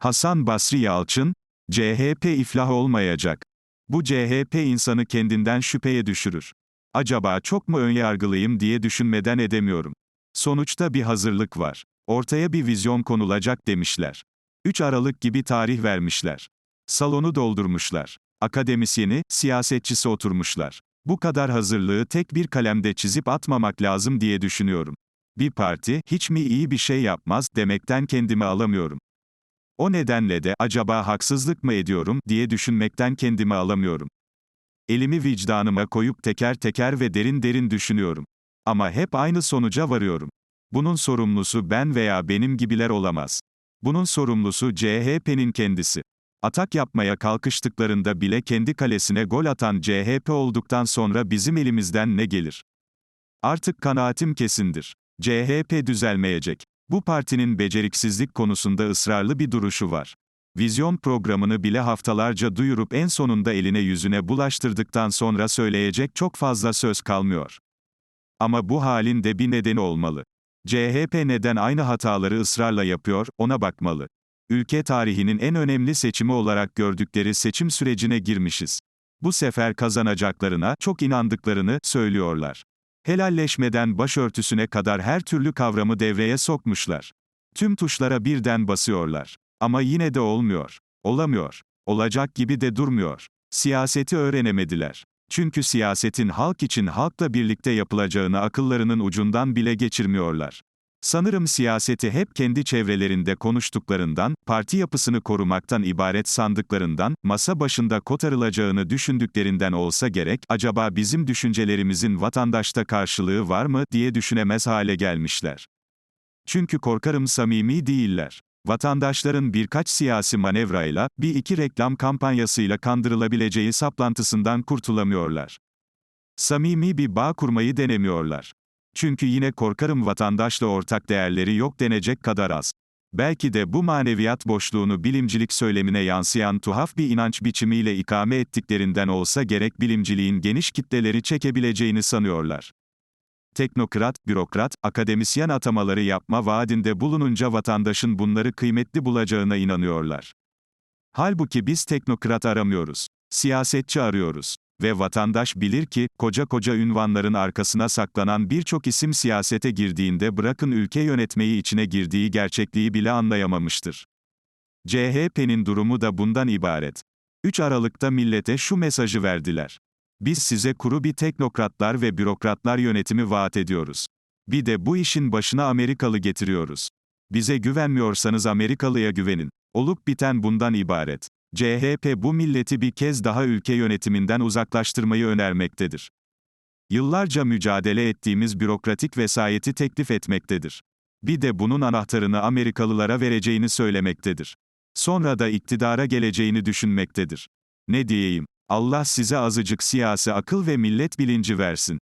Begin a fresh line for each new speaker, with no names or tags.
Hasan Basri Yalçın, CHP iflah olmayacak. Bu CHP insanı kendinden şüpheye düşürür. Acaba çok mu önyargılıyım diye düşünmeden edemiyorum. Sonuçta bir hazırlık var. Ortaya bir vizyon konulacak demişler. 3 Aralık gibi tarih vermişler. Salonu doldurmuşlar. Akademisyeni, siyasetçisi oturmuşlar. Bu kadar hazırlığı tek bir kalemde çizip atmamak lazım diye düşünüyorum. Bir parti, hiç mi iyi bir şey yapmaz, demekten kendimi alamıyorum. O nedenle de, acaba haksızlık mı ediyorum, diye düşünmekten kendimi alamıyorum. Elimi vicdanıma koyup teker teker ve derin derin düşünüyorum. Ama hep aynı sonuca varıyorum. Bunun sorumlusu ben veya benim gibiler olamaz. Bunun sorumlusu CHP'nin kendisi. Atak yapmaya kalkıştıklarında bile kendi kalesine gol atan CHP olduktan sonra bizim elimizden ne gelir? Artık kanaatim kesindir. CHP düzelmeyecek. Bu partinin beceriksizlik konusunda ısrarlı bir duruşu var. Vizyon programını bile haftalarca duyurup en sonunda eline yüzüne bulaştırdıktan sonra söyleyecek çok fazla söz kalmıyor. Ama bu halin de bir nedeni olmalı. CHP neden aynı hataları ısrarla yapıyor, ona bakmalı. Ülke tarihinin en önemli seçimi olarak gördükleri seçim sürecine girmişiz. Bu sefer kazanacaklarına çok inandıklarını söylüyorlar. Helalleşmeden başörtüsüne kadar her türlü kavramı devreye sokmuşlar. Tüm tuşlara birden basıyorlar. Ama yine de olmuyor. Olamıyor. Olacak gibi de durmuyor. Siyaseti öğrenemediler. Çünkü siyasetin halk için halkla birlikte yapılacağını akıllarının ucundan bile geçirmiyorlar. Sanırım siyaseti hep kendi çevrelerinde konuştuklarından, parti yapısını korumaktan ibaret sandıklarından, masa başında kotarılacağını düşündüklerinden olsa gerek, acaba bizim düşüncelerimizin vatandaşta karşılığı var mı, diye düşünemez hale gelmişler. Çünkü korkarım samimi değiller. Vatandaşların birkaç siyasi manevrayla, bir iki reklam kampanyasıyla kandırılabileceği saplantısından kurtulamıyorlar. Samimi bir bağ kurmayı denemiyorlar. Çünkü yine korkarım vatandaşla ortak değerleri yok denecek kadar az. Belki de bu maneviyat boşluğunu bilimcilik söylemine yansıyan tuhaf bir inanç biçimiyle ikame ettiklerinden olsa gerek bilimciliğin geniş kitleleri çekebileceğini sanıyorlar. Teknokrat, bürokrat, akademisyen atamaları yapma vaadinde bulununca vatandaşın bunları kıymetli bulacağına inanıyorlar. Halbuki biz teknokrat aramıyoruz. Siyasetçi arıyoruz. Ve vatandaş bilir ki, koca koca ünvanların arkasına saklanan birçok isim siyasete girdiğinde bırakın ülke yönetmeyi içine girdiği gerçekliği bile anlayamamıştır. CHP'nin durumu da bundan ibaret. 3 Aralık'ta millete şu mesajı verdiler. Biz size kuru bir teknokratlar ve bürokratlar yönetimi vaat ediyoruz. Bir de bu işin başına Amerikalı getiriyoruz. Bize güvenmiyorsanız Amerikalıya güvenin. Olup biten bundan ibaret. CHP bu milleti bir kez daha ülke yönetiminden uzaklaştırmayı önermektedir. Yıllarca mücadele ettiğimiz bürokratik vesayeti teklif etmektedir. Bir de bunun anahtarını Amerikalılara vereceğini söylemektedir. Sonra da iktidara geleceğini düşünmektedir. Ne diyeyim? Allah size azıcık siyasi akıl ve millet bilinci versin.